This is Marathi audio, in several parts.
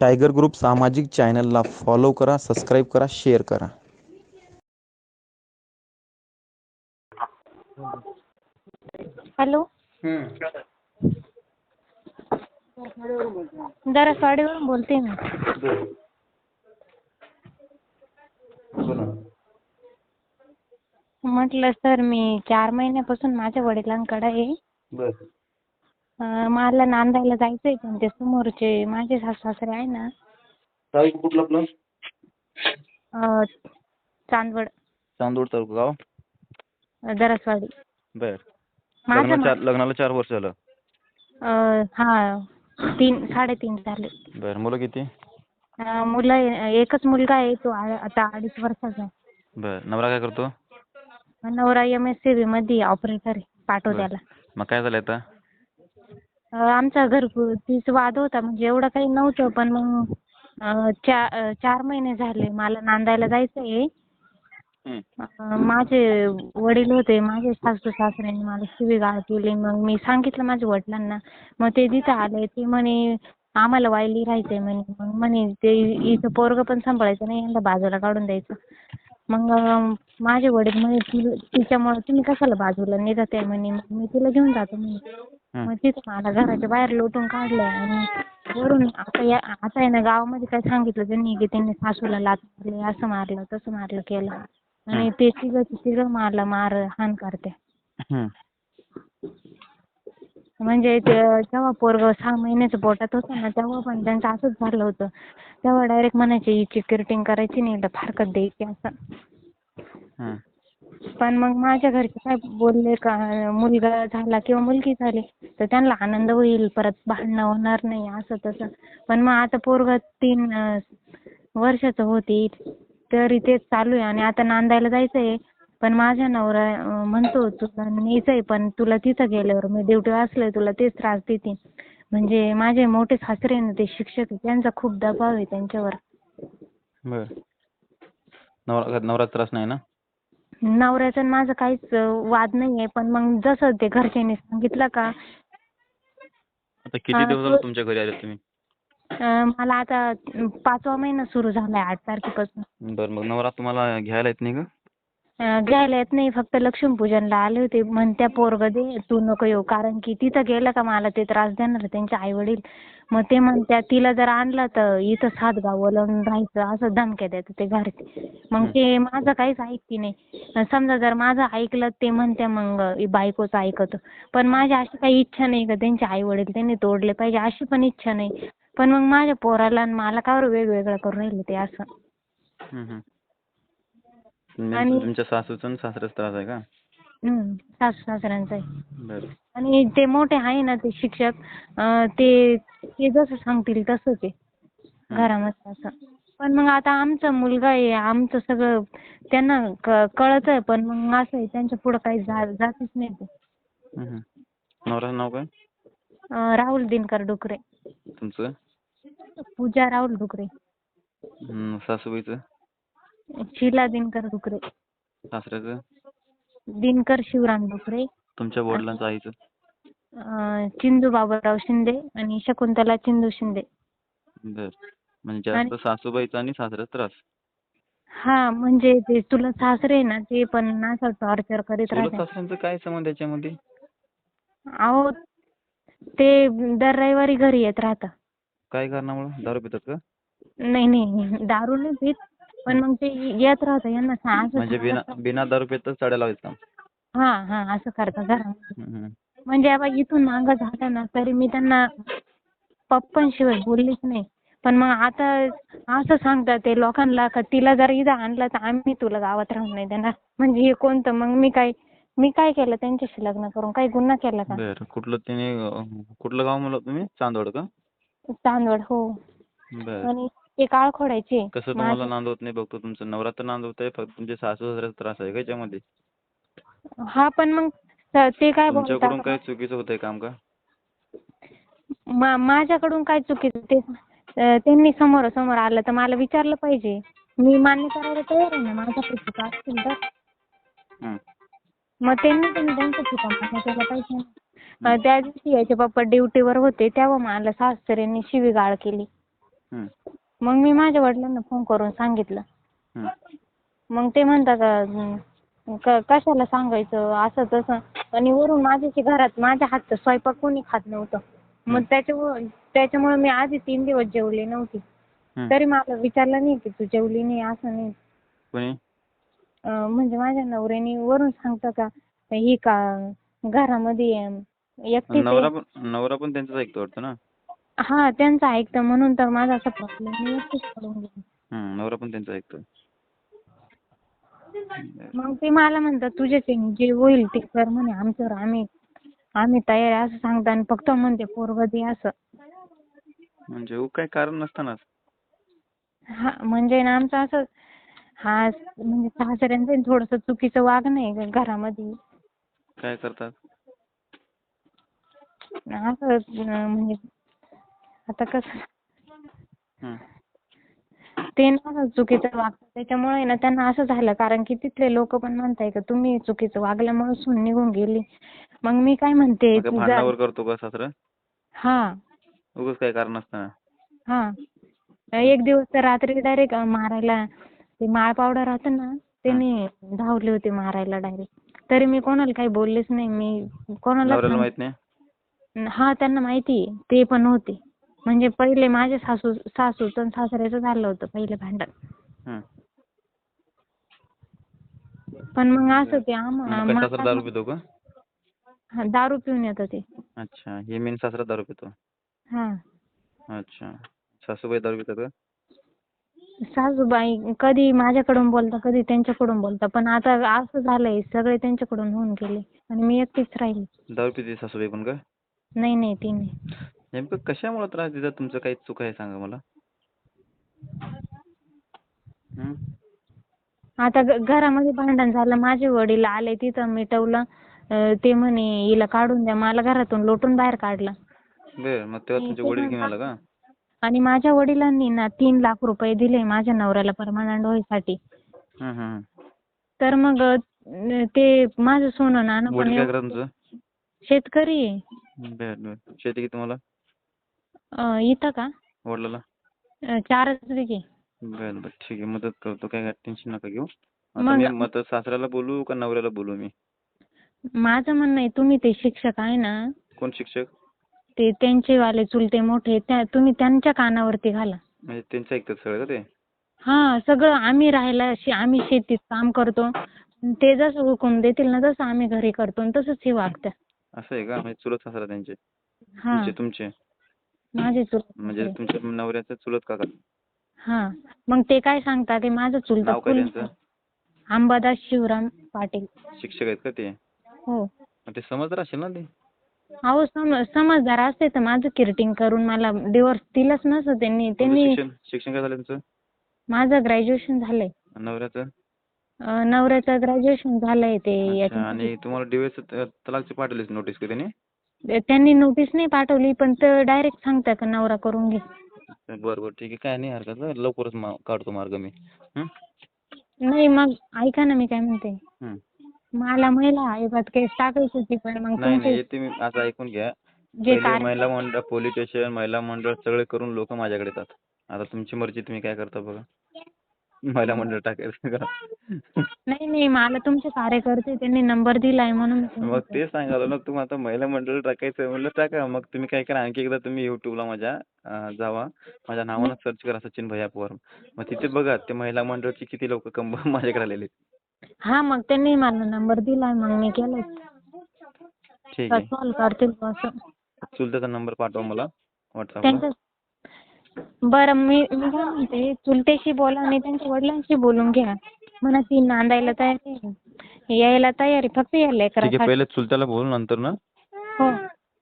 टायगर ग्रुप सामाजिक चॅनलला फॉलो करा सबस्क्राईब करा शेअर करा. हॅलो? दरसवाडीवरून बोलते मी. म्हटलं सर मी चार महिन्यापासून माझ्या वडिलांकडे आहे. मला नांदायला जायचंय पण ते समोरचे माझे सासू सासरे आहे ना. तारीख कुठलं आपलं? अं, चांदवड. चांदोड तालुका गाव? दरसवाडी. बर. माझं लग्नाला चार लग्नाला चार वर्ष झालं. अं, हा तीन साडेतीन झाले. बर मुलं किती? अं, मुलं आहे- एकच मुलगा आहे तो आ- आता अडीच वर्षाचा आहे. बर नवरा काय करतो? नवरा एम एस सी बी मध्ये ऑपरेटर आहे पाटोद्याला मग काय झालं आता? आमचा घरगुतीच वाद होता म्हणजे एवढं काही नव्हतं पण मग चा चार महिने झाले मला नांदायला जायचं आहे माझे वडील होते माझे सासू सासऱ्यांनी मला शिवीगाळ केली मग मी सांगितलं माझ्या वडिलांना मग ते तिथं आले ते म्हणे आम्हाला वायली राहायचंय म्हणे मग म्हणे ते इथं पोरगं पण सांभाळायचं नाही यांना बाजूला काढून द्यायचं. मग माझे वडील म्हणे "ती- तिच्यामुळे तुम्ही कशाला बाजूला निघत आहे म्हणे मग मी तिला घेऊन जातो म्हणे. मग तिथं मला घराच्या बाहेर लोटून काढलं आणि वरून आता या आता आहे ना गावामध्ये काय सांगितलं त्यांनी की त्यांनी सासूला लाथ मारली असं मारलं तसं मारलं केलं. आणि ते तिघं तिघं मला मार हाण करते. म्हणजे ते जेव्हा पोरगं सहा महिन्याचं पोटात होतं ना तेव्हा पण त्यांचं असंच झालं होतं. तेव्हा डायरेक्ट म्हणायचे हिची किरटिंग करायची नाही फारकत द्यायची असं. पण मग माझ्या घरचे काय बोलले का मुलगा झाला किंवा मुलगी झाली तर त्यांना आनंद होईल परत भांडणं होणार नाही असं तसं. पण मग आता पोरगं तीन वर्षाचं होती तरी तेच चालू आहे. आणि आता नांदायला जायचं आहे पण माझ्या नवरा म्हणतो तुला न्यायचंय पण तुला तिथं गेल्यावर मी ड्युटी असले तुला तेच त्रास देते. म्हणजे माझे मोठे सासरे ना ते शिक्षक आहे त्यांचा खूप दबाव आहे त्यांच्यावर. बर. नवरा नवरा त्रास नाही ना? नवऱ्याचं आणि माझं काहीच वाद नाही आहे पण मग जसं ते घरच्यांनी सांगितलं का? आता किती दिवस झाले तुमच्या घरी आले तुम्ही? अं, मला आता पाचवा महिना सुरू झालाय आठ तारखेपासून. बर मग नवरा तुम्हाला घ्यायला येत नाही का? घ्यायला येत नाही फक्त लक्ष्मीपूजनला आले होते. म्हणत्या पोरगं दे तू नको येऊ. कारण की तिथं गेलं का मला ते त्रास देणार त्यांचे आई वडील मग ते म्हणत्या तिला जर आणलं तर इथं सात गाव ओलांडून राहायचं असं धमक्या देतात ते घरचे. मग ते माझं काहीच ऐकते नाही. समजा जर माझं ऐकलं ते म्हणत्या मग बायकोचं ऐकतं. पण माझी अशी काही इच्छा नाही का त्यांचे आई वडील त्यांनी तोडले पाहिजे अशी पण इच्छा नाही. पण मग माझ्या पोराला आणि मला का बरं वेगवेगळं करून राहिले ते असं. आणि- तुमच्या सासूचा आणि सासऱ्याचा त्रास आहे का? हम्म, सासू सासऱ्यांचं आहे बर. आणि ते मोठे आहे ना ते शिक्षक अं, ते ते जसं सांगतील तसंच आहे. घरामध्ये असं. पण मग आता आमचा मुलगा आहे आमचं सगळं त्यांना क- कळतंय पण मग असं आहे त्यांच्या पुढं काही जा जातच नाही ते. हं, हं. नवऱ्याचं नाव काय? अं, राहुल दिनकर डुकरे. तुमचं? पूजा राहुल डुकरे. हं, सासूबाईचं? शीला दिनकर डुकरे सासऱ्याचं? दिनकर शिवराम डुकरे तुमच्या वडिलांचं आईचं? अं, चिंदू बाबूराव शिंदे आणि शकुंतला चिंदू शिंदे. बर. म्हणजे जास्त सासूबाईचा आणि सासऱ्याचा त्रास? हा म्हणजे ते तुला सासरे आहे ना ते पण असं टॉर्चर करीत चुलत राहतात. सासऱ्यांचं काय संबंध याच्यामध्ये? अहो ते दर रविवारी घरी येत राहतात. काय कारणामुळे? दारू पितात का? नाही नाही दारू नाही पीत पण मग ते येत राहतं यांना सा- असं म्हणजे बिना. बिना दारू पितच साड्या लावायचं काम. हा हा असं करतात घरामध्ये. म्हणजे आता इथून मागं झालं ना तरी मी त्यांना पप्पांशिवाय बोललीच नाही. पण मग आता असं सांगतात ते लोकांना का तिला जर इथं आणलं तर आम्ही तुला गावात राहून नाही देणार. म्हणजे हे कोणतं? मग मी काय मी काय केलं त्यांच्याशी लग्न करून? काही गुन्हा केला का? बर. कुठलं तिने अं, कुठलं गाव म्हणलं तुम्ही? चांदवड का? चांदवड हो. बर. आणि ते काळ खोडायचे. कसं तुम्हाला नांदवत नाही बघतो तुमचं नवरा तर नांदवतंय फक्त तुमचे सासू सासऱ्याचा त्रास आहे का याच्यामध्ये? हा पण मग त- ते काय तुमच्याकडून बोलतात काय चुकीचं होतंय काम का? मा- माझ्याकडून काय चुकीचं? ते अं, त्यांनी समोर समोर आलं तर मला विचारलं पाहिजे. मी मान्य करायला तयार आहे ना माझ्याकडे चुका असतील तर? हं. मग त्यांनी पण त्यांच्या चुका मान्य केल्या पाहिजे. ना. अं, त्या दिवशी याचे पप्पा ड्युटीवर होते तेव्हा मला सासऱ्यांनी शिवीगाळ केली. हं, मग मी माझ्या वडिलांना फोन करून सांगितलं. हं. मग ते म्हणता का क- कशाला सांगायचं? असं तसं. आणि वरून माझ्याशी घरात माझ्या हातचा स्वयंपाक कोणी खात नव्हतं. मग त्याच्यामुळं त्याच्यामुळं मी आधी तीन दिवस जेवले नव्हते. हं. तरी मला विचारलं नाही की तू जेवली नाही असं नाही. कोणी? अं, म्हणजे माझ्या नवऱ्याने वरून सांगतं का ही का घरामध्ये अं, एकटीच नवरा आहे. पण नवरा पण त्यांचंच ऐकतो वाटतं ना? हा त्यांचं ऐकतं. म्हणून तर माझा असा प्रॉब्लेम मी एकटीच पडून गेले हं, नवरा पण त्यांचं ऐकतो मग ते मला म्हणतात तुझ्याच्याने जे होईल ते कर म्हणे. आमच्यावर आम्ही आम्ही तयार आहे. असं सांगता आणि फक्त म्हणते पोरगं दे असं. म्हणजे हो काय कारण नसतानाच. हा म्हणजे ना आमचं असं हा म्हणजे सासऱ्यांचं थोडंसं चुकीचं वागणं आहे घरामध्ये. काय करतात? असं अं, म्हणजे आता कसं ते ना चुकीचं वागतात. त्याच्यामुळे ना त्यांना असं झालं. कारण की तिथले लोक पण म्हणताय का तुम्ही चुकीचं वागल्यामुळे सून निघून गेली. मग मी काय म्हणते मग काय तुझा भांडणावर करतो का सासरा? हा. उगाच कारण नसताना हा. एक दिवस तर रात्री डायरेक्ट मारायला ते माळ पावडर राहतं ना त्याने धावले होते मारायला डायरेक्ट तरी मी कोणाला काही बोललेच नाही. मी कोणाला नवऱ्याला माहीत नाही? हा त्यांना माहिती आहे. ते पण होते. म्हणजे पहिले माझे सासू सासूचं आणि सासऱ्याचं झालं होतं पहिले भांडण. पण मग असं ते दारू आम्हाला पितो का? दारू पिऊन येतं ते. अच्छा हे मेन सासरा दारू पितो. हा. अच्छा सासूबाई दारू पितात का? सासूबाई कधी माझ्याकडून बोलता कधी त्यांच्याकडून बोलता पण आता असं झालंय सगळे त्यांच्याकडून होऊन गेले आणि मी एकटीच राहिली. दारू पिते सासूबाई पण का? नाही नाही ती नाही. नेमकं कशामुळे त्रास देतात? तुमचं काही चूक आहे सांगा मला. हं? आता घरामध्ये भांडण झालं माझे वडील आले तिथं मिटवलं. अं, ते म्हणे हिला काढून द्या मला घरातून लोटून बाहेर काढलं. बर मग तेव्हा तुमचे वडील घेऊन आला का? आणि माझ्या वडिलांनी ना तीन लाख रुपये दिले माझ्या नवऱ्याला परमनंट व्हायसाठी. हं, हं, हं. तर मग अं, ते माझं सोनं नाणं पण वडील काय एवढं- करतात तुमचं? शेतकरी आहे. बर बर. शेती किती तुम्हाला? अं, इथं का? वडिलाला? अं, चारच बिघे बर बर. ठीक आहे. मदत करतो. काय टेन्शन नका घेऊ. आता मग- मी मत सासऱ्याला बोलू का नवऱ्याला बोलू मी? माझं म्हणणं आहे तुम्ही ते शिक्षक आहे ना? कोण शिक्षक? ते त्यांचे वाले चुलते मोठे त्या तुम्ही त्यांच्या कानावरती घाला. म्हणजे त्यांचं ऐकतात सगळं का ते? हा सगळं आम्ही राहायला शे- आम्ही शेतीत काम करतो. ते जसं हुकूम देतील ना तसं आम्ही घरी करतो. आणि तसंच हे वागतात असं आहे का? म्हणजे चुलत सासरा त्यांचे? हा. तुमचे तुमचे? माझे चुलत म्हणजे. तुमच्या नवऱ्याचं चुलत काका? हा. मग ते काय सांगता की माझं चुलता नाव काय त्यांचं? अंबादास शिवराम पाटील. शिक्षक आहेत का ते? हो. मग ते समजदार असेल ना ते? अहो सम समजदार असते तर माझं किरटिंग करून मला डिवोर्स दिलाच नसतं त्यांनी. तुमचं त्यांनी शिक्षण शिक्षण काय झालं तुमचं? माझं ग्रॅज्युएशन झालंय. नवऱ्याचं? अं, नवऱ्याचं ग्रॅज्युएशन झालंय ते अच्छा याच्या- आणि तुम्हाला डिवोर्स तलाकची पाठवलीच नोटीस का त्याने? त्यांनी नोटीस नाही पाठवली पण ते डायरेक्ट सांगता का नवरा करून घे. बरं बरं ठीक आहे. काय नाही हरकत. नाही. लवकरच मा- काढतो मार्ग मी. हं? नाही मग ऐका ना मी काय म्हणते. हं. मला महिला आयोगात केस टाकायची होती पण मग नाही नाही तुमचे येते मी असं ऐकून घ्या. जे पहिले महिला मंडळ पोलीस स्टेशन महिला मंडळ सगळे करून लोक माझ्याकडे येतात. आता तुमची मर्जी तुम्ही काय करता बघा. महिला मंडळ टाकायचं का नाही नाही मला तुमचे कार्यकर्ते त्यांनी नंबर दिलाय म्हणून मग. ते सांगायला ना तुम्ही आता महिला मंडळ टाकायचं म्हणलं टाका. मग तुम्ही काय करा आणखी एकदा तुम्ही युट्यूबला माझ्या अं, जावा. माझ्या नावानं सर्च करा सचिन भैया पवार मग तिथे बघा ते महिला मंडळची किती लोक कंब माझ्याकडे आलेले. हा मग त्यांनी मला नंबर दिलाय मग मी केलं ठीक आहे. करतील असं. चुलत्याचा नंबर पाठवा मला व्हॉट्सअपला त्यांचं बरं मी मी काय म्हणते चुलत्याशी बोला आणि त्यांच्या वडिलांशी बोलून घ्या. म्हणा ती नांदायला तयार आहे. यायला तयार आहे फक्त या ठीक आहे लेकरासाठी पहिले चुलत्याला बोलू नंतर ना? हो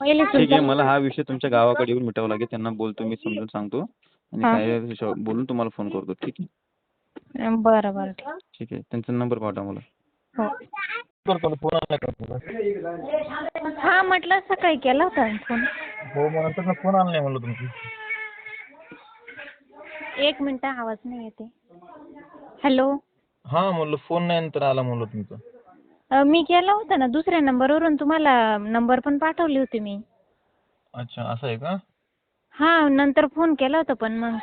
पहिले ठीक आहे मला हा विषय तुमच्या गावाकडे येऊन मिटावा लागेल त्यांना बोलतो मी समजून सांगतो. आणि हा. काय विषय- बोलून तुम्हाला फोन करतो ठीक आहे? बरं बरं ठीक. ठीक आहे त्यांचा नंबर पाठवा मला. हो. हा म्हटलं सकाळी केला होता फोन. हो नंतर फोन आला नाही म्हणलं तुमची. एक मिनिट आवाज नाही येते. हॅलो हा म्हणलं फोन नाही नंतर आला म्हणलं तुमचा. अ, मी केला होता ना दुसऱ्या नंबरवरून तुम्हाला नंबर पण पाठवली होती मी. अच्छा असं आहे का? हा नंतर फोन केला होता पण मग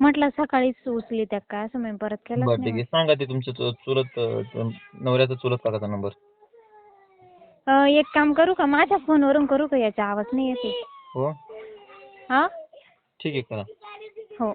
म्हटलं सकाळीच उचली त्या काय असं मी परत केलाच बरं ठीक नाही आहे सांगा ते तुमच्या चु- चुलत अं, त- नवऱ्याचा चुलत काकाचा नंबर. अं, एक काम करू का? माझ्या फोनवरून करू का? याचा आवाज नाही येते हो? हा? ठीक आहे करा. हो.